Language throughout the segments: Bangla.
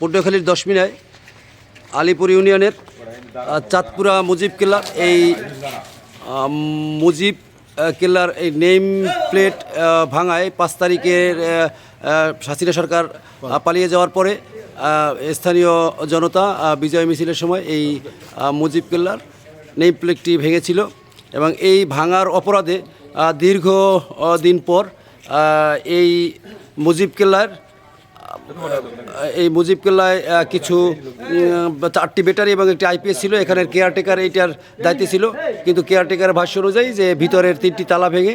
পটুয়াখালীর দশমিনায়, আলিপুর ইউনিয়নের চাঁদপুরা মুজিব কেল্লা এই মুজিব কেল্লার এই নেম প্লেট ভাঙায় পাঁচ তারিখের হাসিনা সরকার পালিয়ে যাওয়ার পরে স্থানীয় জনতা বিজয় মিছিলের সময় এই মুজিব কেল্লার নেম প্লেটটি ভেঙেছিল এবং এই ভাঙার অপরাধে দীর্ঘ দিন পর এই মুজিব কেল্লার এই মুজিব কেল্লায় কিছু চারটি ব্যাটারি এবং একটি আইপিএস ছিল। এখানের কেয়ারটেকার এইটার দায়িত্বে ছিল। কিন্তু কেয়ারটেকার ভাষ্য অনুযায়ী যে ভিতরের তিনটি তালা ভেঙে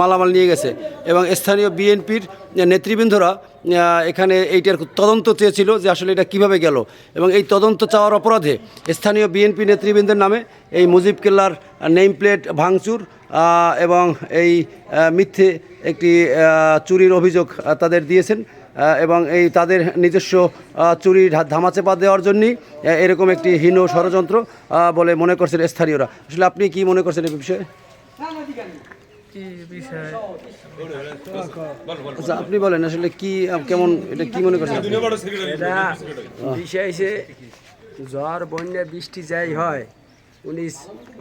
মালামাল নিয়ে গেছে। এবং স্থানীয় বিএনপির নেতৃবৃন্দরা এখানে এইটার তদন্ত চেয়েছিল যে আসলে এটা কীভাবে গেল। এবং এই তদন্ত চাওয়ার অপরাধে স্থানীয় বিএনপি নেতৃবৃন্দের নামে এই মুজিব কেল্লার নেম প্লেট ভাঙচুর এবং এই মিথ্যে একটি চুরির অভিযোগ তাদের দিয়েছেন এবং এই তাদের নিজস্ব চুরি ধামাচাপা দেওয়ার জন্যই এরকম একটি হীন ষড়যন্ত্র বলে মনে করছেন স্থানীয়রা। আসলে আপনি কি মনে করছেন এই বিষয়ে? আচ্ছা আপনি বলেন আসলে কি কেমন এটা কি মনে করছেন আপনি? বিষয় জ্বর বন্যা বৃষ্টি যাই হয় উনি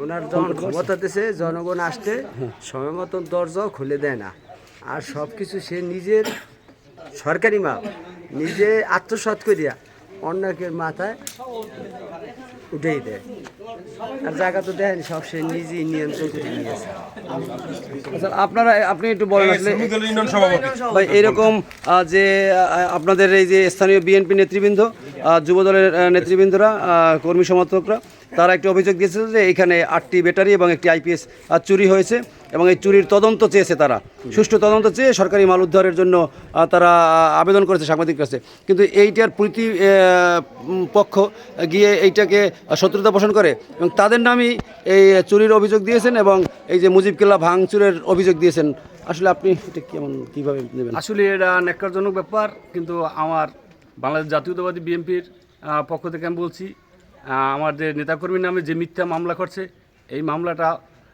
ওনার যখন ক্ষমতাতেছে জনগণ আসতে সময় মতন দরজা খুলে দেয় না। আর সব কিছু সে নিজের সরকারি মাল নিজে আত্মসাৎ করিয়া অন্যকের মাথায় উঠেই দেয়। আর জায়গা তো দেয়নি সব সে নিজেই নিয়ন্ত্রণ করে নিয়েছে আচ্ছা আপনারা আপনি একটু বলেন আসলে ভাই এরকম যে আপনাদের এই যে স্থানীয় বিএনপি নেতৃবৃন্দ আহ, যুবদলের আহ, নেতৃবৃন্দরা কর্মী সমর্থকরা তারা একটি অভিযোগ দিয়েছিল যে এখানে আটটি ব্যাটারি এবং একটি আইপিএস চুরি হয়েছে এবং এই চুরির তদন্ত চেয়েছে তারা। সুষ্ঠু তদন্ত চেয়ে সরকারি মাল উদ্ধারের জন্য তারা আবেদন করেছে সাংবাদিক কাছে। কিন্তু এইটার প্রতি পক্ষ গিয়ে এইটাকে শত্রুতা পোষণ করে এবং তাদের নামই এই চুরির অভিযোগ দিয়েছেন এবং এই যে মুজিব কেল্লা ভাঙচুরের অভিযোগ দিয়েছেন। আসলে আপনি এটা কেমন, কীভাবে নেবেন? আসলে এটা ন্যাক্কারজনক ব্যাপার, কিন্তু আমার বাংলাদেশ জাতীয়তাবাদী বিএনপির পক্ষ থেকে আমি বলছি যে নেতাকর্মীর নামে যে মিথ্যা মামলা করছে, এই মামলাটা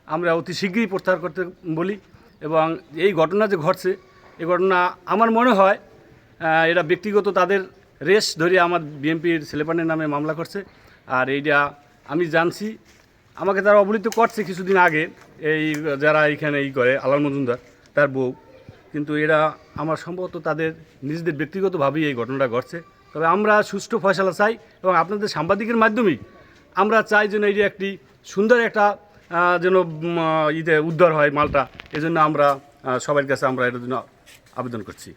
আমরা অতি শীঘ্রই প্রত্যাহার করতে বলি এবং এই ঘটনা যে ঘটছে, এই ঘটনা আমার মনে হয় এটা ব্যক্তিগত তাদের রেস ধরে আমার বিএনপির ছেলেপানের নামে মামলা করছে। আর এইটা আমি জানছি, আমাকে তারা অবহিত করছে কিছুদিন আগে, এই যারা এইখানে এই করে, আলাল মজুমদার, তার বউ। কিন্তু এরা আমার সম্ভবত তাদের নিজেদের ব্যক্তিগতভাবেই এই ঘটনাটা ঘটছে। তবে আমরা সুষ্ঠু ফয়সালা চাই এবং আপনাদের সাংবাদিকের মাধ্যমেই আমরা চাই যেন এই যে একটি সুন্দর একটা যেন ইতে উদ্ধার হয় মালটা। এজন্য আমরা সবার কাছে আমরা এটার জন্য আবেদন করছি।